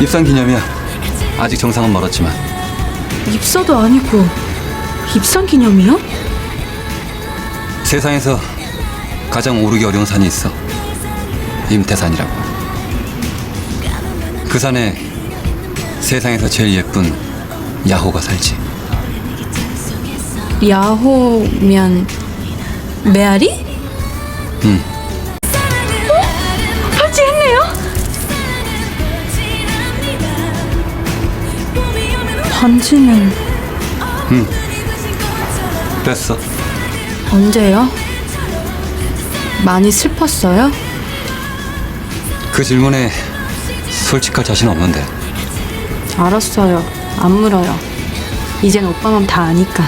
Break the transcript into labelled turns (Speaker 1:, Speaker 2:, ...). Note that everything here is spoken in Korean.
Speaker 1: 입상 기념이야. 아직 정상은 멀었지만
Speaker 2: 입사도 아니고 입상 기념이요?
Speaker 1: 세상에서 가장 오르기 어려운 산이 있어. 임태산이라고. 그 산에 세상에서 제일 예쁜 야호가 살지.
Speaker 2: 야호면 메아리?
Speaker 1: 응.
Speaker 2: 반지는
Speaker 1: 됐어.
Speaker 2: 언제요? 많이 슬펐어요?
Speaker 1: 그 질문에 솔직할 자신 없는데.
Speaker 2: 알았어요. 안 물어요. 이젠 오빠 맘 다 아니까.